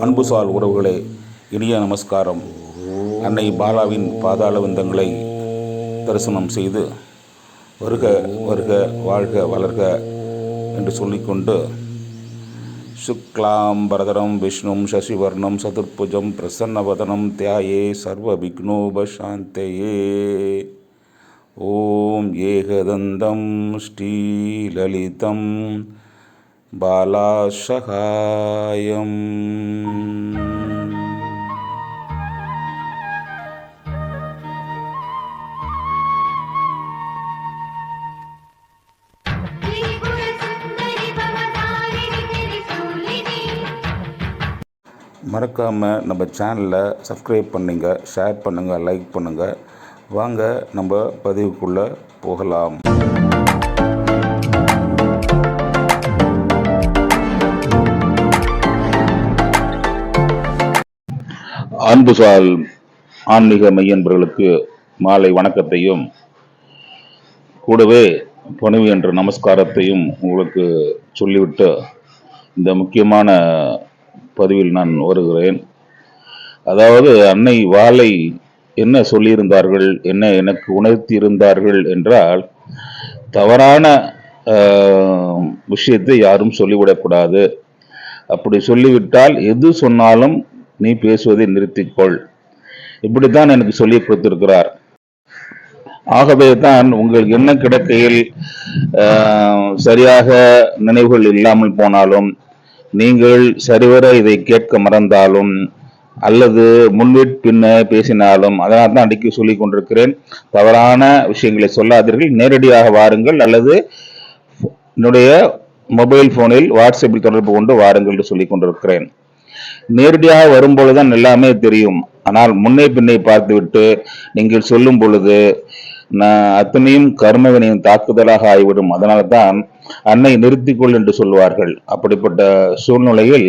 அன்புசால் உறவுகளே இனிய நமஸ்காரம். அன்னை பாலாவின் பாதாள விந்தங்களை தரிசனம் செய்து வருக வருக வாழ்க வளர்க என்று சொல்லிக்கொண்டு சுக்லாம் பரதரம் விஷ்ணும் சசிவர்ணம் சதுர்புஜம் பிரசன்னவதனம் தியாயே சர்வ விக்னோபசாந்தயே ஓம் ஏகதந்தம் ஸ்ரீலலிதம் பாலாசகாயம் त्रिपुरसुन्दरि भवतारिणि त्रिशूलिनि மறக்காமல் நம்ம சேனலை சப்ஸ்கிரைப் பண்ணுங்க ஷேர் பண்ணுங்கள் லைக் பண்ணுங்கள் வாங்க நம்ம பதிவுக்குள்ளே போகலாம். அன்புசால் ஆன்மீக மையன்பர்களுக்கு மாலை வணக்கத்தையும் கூடவே பணிவு என்ற நமஸ்காரத்தையும் உங்களுக்கு சொல்லிவிட்டு இந்த முக்கியமான பதிவில் நான் வருகிறேன். அதாவது அன்னை வாழை என்ன சொல்லியிருந்தார்கள்? என்ன எனக்கு உணர்த்தி இருந்தார்கள் என்றால் தவறான விஷயத்தை யாரும் சொல்லிவிடக்கூடாது. அப்படி சொல்லிவிட்டால் எது சொன்னாலும் நீ பேசுவதை நிறுத்திக்கொள். இப்படித்தான் எனக்கு சொல்லி கொடுத்திருக்கிறார். ஆகவே தான் உங்கள் என்ன கிடக்கையில் சரியாக நினைவுகள் இல்லாமல் போனாலும் நீங்கள் சரிவர இதை கேட்க மறந்தாலும் அல்லது முன்வீட் பின்ன பேசினாலும் அதனால் தான் அடிக்கடி சொல்லி கொண்டிருக்கிறேன். தவறான விஷயங்களை சொல்லாதீர்கள். நேரடியாக வாருங்கள். அல்லது என்னுடைய மொபைல் போனில் வாட்ஸ்அப்பில் தொடர்பு கொண்டு வாருங்கள் என்று சொல்லி கொண்டிருக்கிறேன். நேரடியாக வரும்பொழுதுதான் எல்லாமே தெரியும். ஆனால் முன்னே பின்னே பார்த்துவிட்டு நீங்கள் சொல்லும் பொழுது நான் அத்தனையும் கர்மவினையும் தாக்குதலாக ஆகிவிடும். அதனால தான் அன்னை நிறுத்திக்கொள் என்று சொல்வார்கள். அப்படிப்பட்ட சூழ்நிலையில்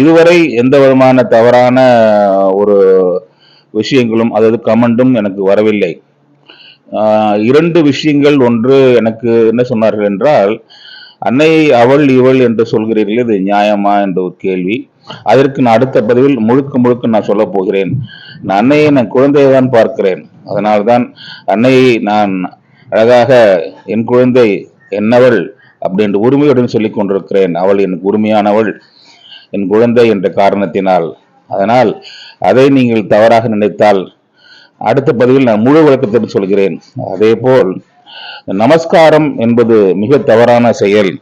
இதுவரை எந்த விதமான தவறான ஒரு விஷயங்களும் அதாவது கமெண்டும் எனக்கு வரவில்லை. இரண்டு விஷயங்கள் ஒன்று எனக்கு என்ன சொன்னார்கள் என்றால் அன்னை அவள் இவள் என்று சொல்கிறீர்கள் இது நியாயமா? என்ற ஒரு கேள்வி. அதற்கு நான் அடுத்த பதிவில் முழுக்க முழுக்க நான் சொல்ல போகிறேன். நான் அன்னையை நான் குழந்தையை தான் பார்க்கிறேன். அதனால்தான் அன்னையை நான் அழகாக என் குழந்தை என்னவள்? அப்படின்ற உரிமையுடன் சொல்லிக் கொண்டிருக்கிறேன். அவள் எனக்கு உரிமையானவள். என் குழந்தை என்ற காரணத்தினால். அதனால் அதை நீங்கள் தவறாக நினைத்தால் அடுத்த பதிவில் நான் முழு விளக்கத்துடன் சொல்கிறேன். அதே போல் நமஸ்காரம் என்பது மிக தவறான செயல்.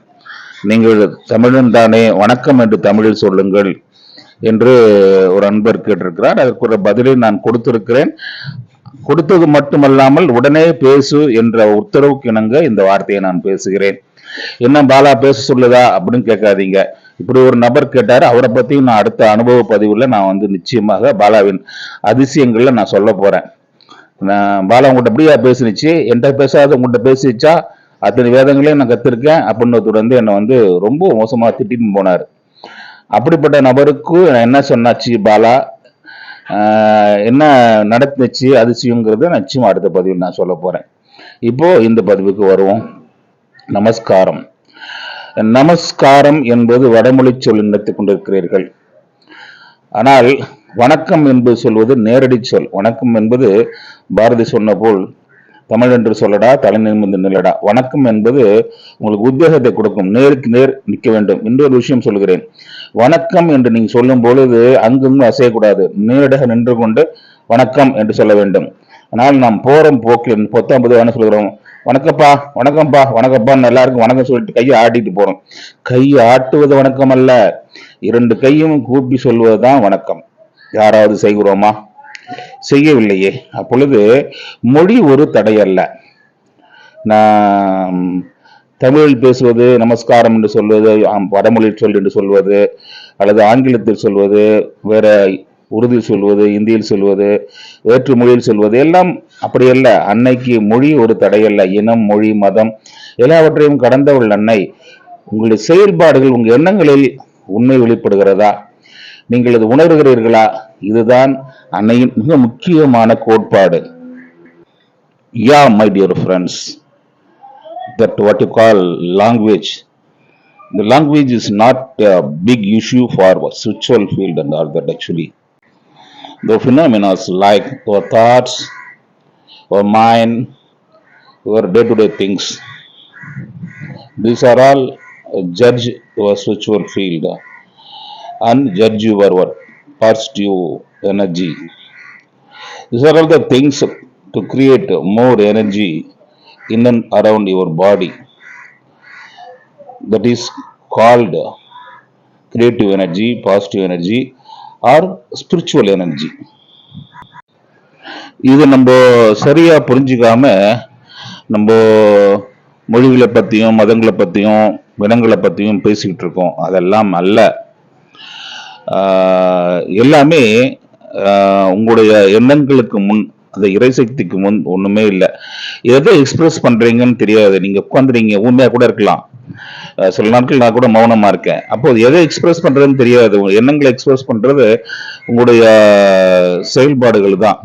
நீங்கள் தமிழன் தானே வணக்கம் என்று தமிழில் சொல்லுங்கள் என்று ஒரு அன்பர் கேட்டிருக்கிறார். அதற்கு ஒரு பதிலை நான் கொடுத்திருக்கிறேன். கொடுத்தது மட்டுமல்லாமல் உடனே பேசு என்ற உத்தரவுக்கு இணங்க இந்த வார்த்தையை நான் பேசுகிறேன். என்ன பாலா பேச சொல்லுதா அப்படின்னு கேட்காதீங்க. இப்படி ஒரு நபர் கேட்டார். அவரை பற்றியும் நான் அடுத்த அனுபவ பதிவில் நான் வந்து நிச்சயமாக பாலாவின் அதிசயங்களில் நான் சொல்ல போகிறேன் நான் பாலா உங்கள்கிட்ட அப்படியா பேசினுச்சு? என்கிட்ட பேசாத உங்கள்கிட்ட பேசிச்சா அத்தனை வேதங்களையும் நான் கற்றுருக்கேன் அப்படின்னு ஒருத்தர் வந்து என்னை வந்து ரொம்ப மோசமாக திட்டின்னு போனார். அப்படிப்பட்ட நபருக்கு நான் என்ன சொன்னாச்சு பாலா? என்ன நடந்துச்சு? அதிசயங்கிறத நிச்சயமாக அடுத்த பதிவில் நான் சொல்ல போகிறேன் இப்போது இந்த பதிவுக்கு வருவோம். நமஸ்காரம். நமஸ்காரம் என்பது வடமொழி சொல் நினைத்துக் கொண்டிருக்கிறீர்கள். ஆனால் வணக்கம் என்பது சொல்வது நேரடி சொல். வணக்கம் என்பது பாரதி சொன்ன போல் தமிழ் என்று சொல்லடா தலை நிமிர்ந்து நில்லடா. வணக்கம் என்பது உங்களுக்கு உத்வேகத்தை கொடுக்கும். நேருக்கு நேர் நிற்க வேண்டும். இன்னொரு விஷயம் சொல்கிறேன். வணக்கம் என்று நீங்கள் சொல்லும் பொழுது அங்கும் அசையக்கூடாது. நேரடியாக நின்று கொண்டு வணக்கம் என்று சொல்ல வேண்டும். ஆனால் நாம் போறோம் போக்கில் பொத்தாம்பது என்ன சொல்கிறோம். வணக்கப்பா வணக்கம்ப்பா வணக்கப்பான்னு எல்லாருக்கும் வணக்கம் சொல்லிட்டு கையை ஆட்டிட்டு போறோம். கை ஆட்டுவது வணக்கம் அல்ல இரண்டு கையும் கூப்பி சொல்வதுதான் வணக்கம். யாராவது செய்கிறோமா? செய்யவில்லையே. அப்பொழுது மொழி ஒரு தடை அல்ல. நான் தமிழில் பேசுவது நமஸ்காரம் என்று சொல்வது வடமொழியில் வடமொழி சொல் என்று சொல்வது அல்லது ஆங்கிலத்தில் சொல்வது வேற உருதில் சொல்வது இந்தியில் சொல்வது வேற்று மொழியில் சொல்வது எல்லாம் அப்படி அல்ல அன்னைக்கு மொழி ஒரு தடையல்ல. இனம் மொழி மதம் எல்லாவற்றையும் கடந்தவள் அன்னை. உங்களுடைய செயல்பாடுகள் உங்கள் எண்ணங்களில் உண்மை வெளிப்படுகிறதா? நீங்கள் இது உணர்கிறீர்களா? இதுதான் அன்னையின் மிக முக்கியமான கோட்பாடு. Yeah my dear friends that what you call language. The language is not a big issue for spiritual field and all that actually. The phenomena like our thoughts, our mind, our day-to-day things. These are all judge your spiritual field and judge your positive energy. These are all the things to create more energy in and around your body. That is called creative energy, positive energy, or spiritual energy இது நம்ம சரியா புரிஞ்சுக்காம நம்ம மொழிகளை பத்தியும் மதங்களை பத்தியும் இனங்களை பத்தியும் பேசிக்கிட்டு இருக்கோம். அதெல்லாம் அல்ல. எல்லாமே உங்களுடைய எண்ணங்களுக்கு முன் அந்த இறைசக்திக்கு முன் ஒண்ணுமே இல்லை. எதை எக்ஸ்பிரஸ் பண்றீங்கன்னு தெரியாது. நீங்க உட்காந்துறீங்க உண்மையா கூட இருக்கலாம். சில நாட்கள் நான் கூட மௌனமா இருக்கேன். அப்போ எதை எக்ஸ்பிரஸ் பண்றதுன்னு தெரியாது. உங்க எண்ணங்களை எக்ஸ்பிரஸ் பண்றது உங்களுடைய செயல்பாடுகள் தான்.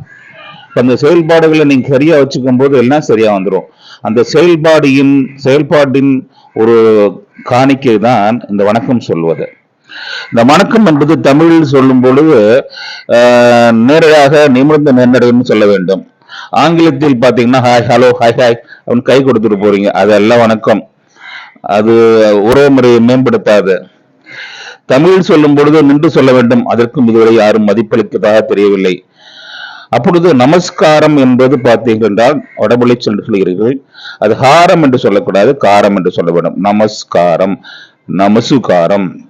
அந்த செயல்பாடுகளை நீங்க சரியா வச்சுக்கும் போது எல்லாம் சரியா வந்துடும் அந்த செயல்பாடின் செயல்பாட்டின் ஒரு காணிக்கை தான் இந்த வணக்கம் சொல்வது. இந்த வணக்கம் என்பது தமிழில் சொல்லும் பொழுது ஆஹ், நேரடியாக நிமிர்ந்த நன்னடைன்னு சொல்ல வேண்டும். ஆங்கிலத்தில் பார்த்தீங்கன்னா ஹாய் ஹலோ ஹாய் ஹாய் அப்படின்னு கை கொடுத்துட்டு போறீங்க. அதெல்லாம் வணக்கம். அது உறவு முறையை மேம்படுத்தாது. தமிழில் சொல்லும் பொழுது நின்று சொல்ல வேண்டும். அதற்கும் இதுவரை யாரும் மதிப்பளித்ததாக தெரியவில்லை. அப்பொழுது நமஸ்காரம் என்பது பார்த்தீர்கள் என்றால் வடமொழி சொல்லி சொல்கிறீர்கள். அது ஹாரம் என்று சொல்லக்கூடாது காரம் என்று சொல்ல வேண்டும். நமஸ்காரம் நமசுகாரம்.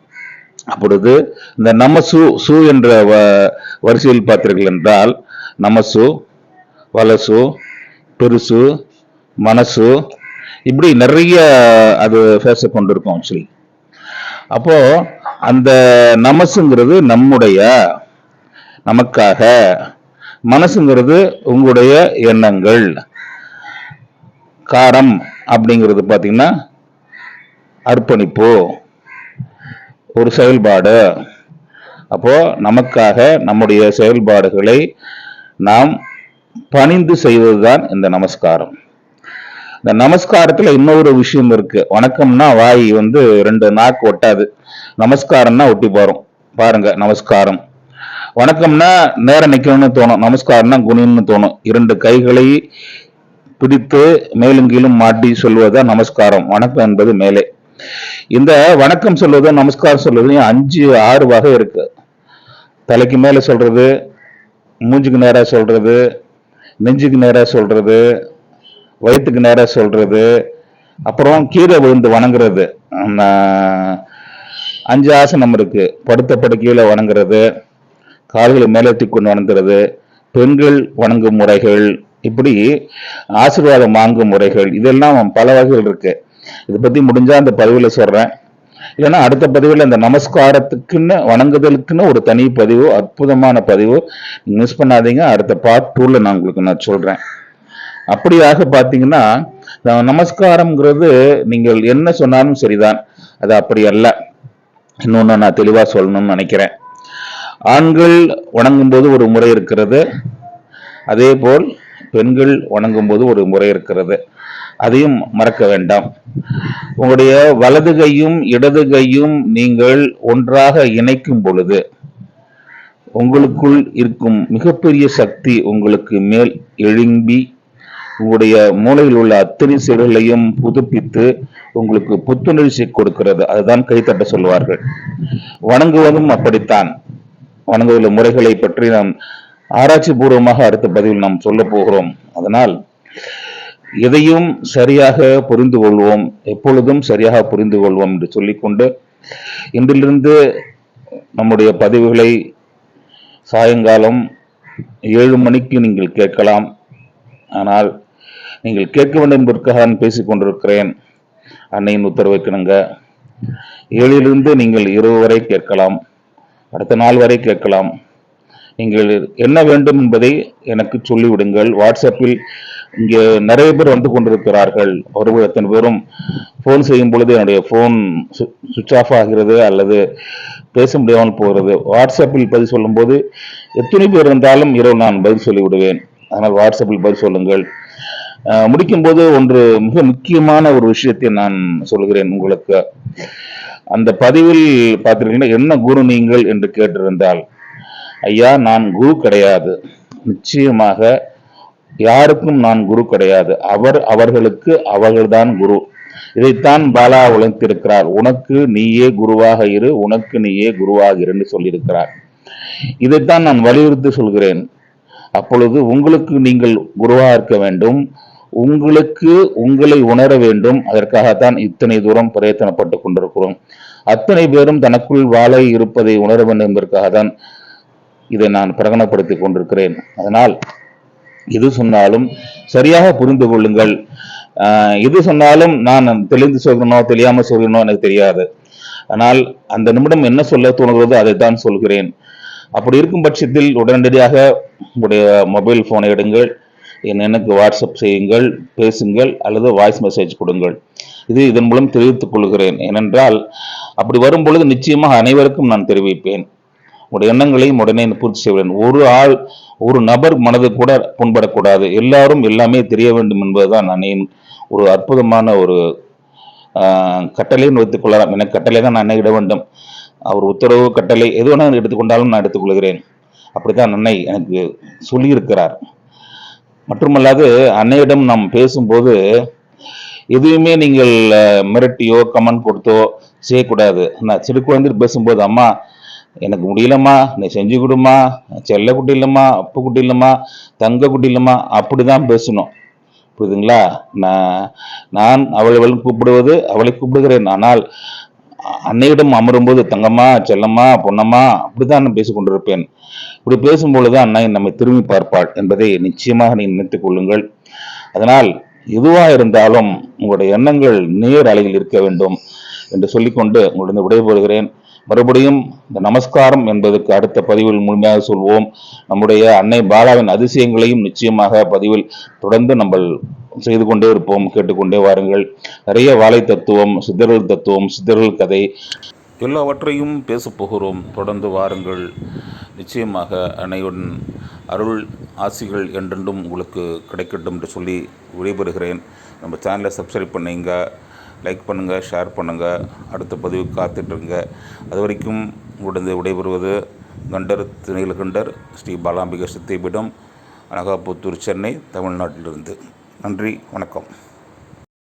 அப்பொழுது இந்த நமசு சு என்ற வ- வரிசையில் பார்த்தீர்கள் என்றால் நமசு வலசு பெருசு மனசு இப்படி நிறைய அது ஃபேஸை கொண்டிருக்கும் ஆக்சுவலி அப்போ அந்த நமசுங்கிறது நம்முடைய நமக்காக. மனசுங்கிறது உங்களுடைய எண்ணங்கள். காரம் அப்படிங்கிறது பார்த்தீங்கன்னா அர்ப்பணிப்பு ஒரு செயல்பாடு. அப்போ நமக்காக நம்முடைய செயல்பாடுகளை நாம் பணிந்து செய்வதுதான் இந்த நமஸ்காரம். இந்த நமஸ்காரத்துல இன்னொரு விஷயம் இருக்கு. வணக்கம்னா வாய் வந்து ரெண்டு நாக்கு ஒட்டாது. நமஸ்காரம்னா ஒட்டி போறோம். பாருங்க நமஸ்காரம். வணக்கம்னா நேரம் நிக்கணும்னு தோணும். நமஸ்காரம்னா குனின்னு தோணும். இரண்டு கைகளை பிடித்து மேலும் கீழும் மாட்டி சொல்வதுதான் நமஸ்காரம். வணக்கம் என்பது மேலே. இந்த வணக்கம் சொல்வதும் நமஸ்காரம் சொல்வது அஞ்சு ஆறு வகை இருக்கு. தலைக்கு மேல சொல்றது மூஞ்சுக்கு நேரா சொல்றது நெஞ்சுக்கு நேராக சொல்றது வயிற்றுக்கு நேராக சொல்றது அப்புறம் கீழே விழுந்து வணங்குறது. அஞ்சு ஆசனம் இருக்கு. படுத்த படுக்கையில் வணங்குறது கால்களை மேலெத்தி கொண்டு வணங்குறது பெண்கள் வணங்கும் முறைகள் இப்படி ஆசீர்வாதம் வாங்கும் முறைகள் இதெல்லாம் பல வகைகள் இருக்கு. இதை பத்தி முடிஞ்சா அந்த பதவியில் சொல்றேன். இல்லைன்னா அடுத்த பதிவில் இந்த நமஸ்காரத்துக்குன்னு வணங்குதலுக்குன்னு ஒரு தனி பதிவு அற்புதமான பதிவு. மிஸ் பண்ணாதீங்க. அடுத்த பார்ட் டூவில் நான் உங்களுக்கு நான் சொல்கிறேன் அப்படியாக பார்த்தீங்கன்னா இந்த நமஸ்காரம்ங்கிறது நீங்கள் என்ன சொன்னாலும் சரிதான். அது அப்படி அல்ல. இன்னொன்று நான் தெளிவாக சொல்லணும்னு நினைக்கிறேன். ஆண்கள் வணங்கும் போது ஒரு முறை இருக்கிறது. அதே போல் பெண்கள் வணங்கும் போது ஒரு முறை இருக்கிறது. அதையும் மறக்க வேண்டாம். உங்களுடைய வலது கையும் இடது கையும் நீங்கள் ஒன்றாக இணைக்கும் பொழுது உங்களுக்குள் இருக்கும் மிகப்பெரிய சக்தி உங்களுக்கு மேல் எழும்பி உங்களுடைய மூளையில் உள்ள அத்தனை செயல்களையும் புதுப்பித்து உங்களுக்கு புத்துணர்ச்சி கொடுக்கிறது. அதுதான் கைத்தட்ட சொல்வார்கள். வணங்குவதும் அப்படித்தான். வணங்குவதில் முறைகளை பற்றி நாம் ஆராய்ச்சி பூர்வமாக அடுத்த பதிவில் நாம் சொல்ல போகிறோம். அதனால் எதையும் சரியாக புரிந்து கொள்வோம் எப்பொழுதும் சரியாக புரிந்து கொள்வோம் என்று சொல்லிக்கொண்டு இன்றிலிருந்து நம்முடைய பதிவுகளை சாயங்காலம் ஏழு மணிக்கு நீங்கள் கேட்கலாம். ஆனால் நீங்கள் கேட்க வேண்டும் என்பதற்காக நான் பேசிக் கொண்டிருக்கிறேன். அன்னையின் உத்தரவைக்கணுங்க ஏழிலிருந்து நீங்கள் இரவு வரை கேட்கலாம். அடுத்த நாள் வரை கேட்கலாம். நீங்கள் என்ன வேண்டும் என்பதை எனக்கு சொல்லிவிடுங்கள். வாட்ஸ்அப்பில் இங்கே நிறைய பேர் வந்து கொண்டிருக்கிறார்கள். அவர்கள் எத்தனை பேரும் ஃபோன் செய்யும் பொழுது என்னுடைய ஃபோன் சுவிட்ச் ஆஃப் ஆகிறது அல்லது பேச முடியாமல் போகிறது. வாட்ஸ்அப்பில் பதில் சொல்லும்போது எத்தனை பேர் இருந்தாலும் இரவு நான் பதில் சொல்லிவிடுவேன். அதனால் வாட்ஸ்அப்பில் பதில் சொல்லுங்கள். முடிக்கும்போது ஒன்று மிக முக்கியமான ஒரு விஷயத்தை நான் சொல்கிறேன் உங்களுக்கு. அந்த பதிவில் பார்த்துருக்கீங்கன்னா என்ன குரு நீங்கள் என்று கேட்டிருந்தால் ஐயா நான் குரு கிடையாது. நிச்சயமாக யாருக்கும் நான் குரு கிடையாது. அவர் அவர்களுக்கு அவர்கள்தான் குரு. இதைத்தான் பாலா உழைத்திருக்கிறார். உனக்கு நீயே குருவாக இரு உனக்கு நீயே குருவாக இருன்னு சொல்லியிருக்கிறார். இதைத்தான் நான் வலியுறுத்தி சொல்கிறேன். அப்பொழுது உங்களுக்கு நீங்கள் குருவாக இருக்க வேண்டும். உங்களுக்கு உங்களை உணர வேண்டும். அதற்காகத்தான் இத்தனை தூரம் பிரயத்தனப்பட்டு கொண்டிருக்கிறோம். அத்தனை பேரும் தனக்குள் வாழை இருப்பதை உணர வேண்டும் என்பதற்காக தான் இதை நான் பிரகடனப்படுத்தி கொண்டிருக்கிறேன். அதனால் எது சொன்னாலும் சரியாக புரிந்து கொள்ளுங்கள். எது சொன்னாலும் நான் தெளிந்து சொல்லணும் தெளியாமல் சொல்லணும் எனக்கு தெரியாது. ஆனால் அந்த நிமிடம் என்ன சொல்ல தோணுகிறதோ அதைத்தான் சொல்கிறேன். அப்படி இருக்கும் பட்சத்தில் உடனடியாக உங்களுடைய மொபைல் ஃபோனை எடுங்கள். என் எனக்கு வாட்ஸ்அப் செய்யுங்கள் பேசுங்கள் அல்லது வாய்ஸ் மெசேஜ் கொடுங்கள். இது இதன் மூலம் தெரிவித்துக் கொள்கிறேன். ஏனென்றால் அப்படி வரும் பொழுது நிச்சயமாக அனைவருக்கும் நான் தெரிவிப்பேன். உங்களுடைய எண்ணங்களையும் உடனே பூர்த்தி செய்வேன். ஒரு ஆள் ஒரு நபர் மனது கூட புண்படக்கூடாது. எல்லாரும் எல்லாமே தெரிய வேண்டும் என்பதுதான் அன்னையின் ஒரு அற்புதமான ஒரு கட்டளையும் கட்டளைன்னு வைத்துக் கொள்ளலாம். எனக்கு கட்டளை தான் நான் இட வேண்டும்? அவர் உத்தரவு கட்டளை எது வேணாலும் எடுத்துக்கொண்டாலும் நான் எடுத்துக்கொள்கிறேன். அப்படித்தான் அன்னை எனக்கு சொல்லியிருக்கிறார். மட்டுமல்லாது அன்னையிடம் நாம் பேசும்போது எதுவுமே நீங்கள் மிரட்டியோ கமெண்ட் கொடுத்தோ செய்யக்கூடாது. நான் சிறு குழந்தை பேசும்போது அம்மா எனக்கு முடியலம்மா நீ செஞ்சு கொடுமா செல்ல குட்டி இல்லைம்மா அப்பு குட்டி இல்லைம்மா தங்க குட்டி இல்லைம்மா அப்படி தான் பேசணும். புரியுதுங்களா? நான் நான் அவள் கூப்பிடுவது அவளை கூப்பிடுகிறேன். ஆனால் அன்னையிடம் அமரும்போது தங்கம்மா செல்லம்மா பொன்னம்மா அப்படிதான் நான் பேசிக் கொண்டிருப்பேன். இப்படி பேசும்பொழுது அன்னை நம்மை திரும்பி பார்ப்பாள் என்பதை நிச்சயமாக நீ நினைத்துக் கொள்ளுங்கள். அதனால் எதுவாக இருந்தாலும் உங்களுடைய எண்ணங்கள் நேர் அலையில் இருக்க வேண்டும் என்று சொல்லிக்கொண்டு உங்களிடம் விடைபெறுகிறேன். மறுபடியும் இந்த நமஸ்காரம் என்பதற்கு அடுத்த பதிவில் முழுமையாக சொல்வோம். நம்முடைய அன்னை பாலாவின் அதிசயங்களையும் நிச்சயமாக பதிவில் தொடர்ந்து நம்ம செய்து கொண்டே இருப்போம். கேட்டுக்கொண்டே வாருங்கள். நிறைய வாழை தத்துவம் சித்தர்கள் தத்துவம் சித்தர்கள் கதை எல்லாவற்றையும் பேசப் போகிறோம். தொடர்ந்து வாருங்கள். நிச்சயமாக அன்னையுடன் அருள் ஆசிகள் என்றென்றும் உங்களுக்கு கிடைக்கட்டும் என்று சொல்லி விடைபெறுகிறேன். நம்ம சேனலை சப்ஸ்கிரைப் பண்ணிங்க. லைக் பண்ணுங்கள் ஷேர் பண்ணுங்கள் அடுத்த பதிவு காத்துட்ருங்க. அது வரைக்கும் உடனே விடைபெறுவது கண்டர் நீலகண்டர் ஸ்ரீ பாலாம்பிகா சித்திபீடம் அனகாபுத்தூர் சென்னை தமிழ்நாட்டிலிருந்து. நன்றி வணக்கம்.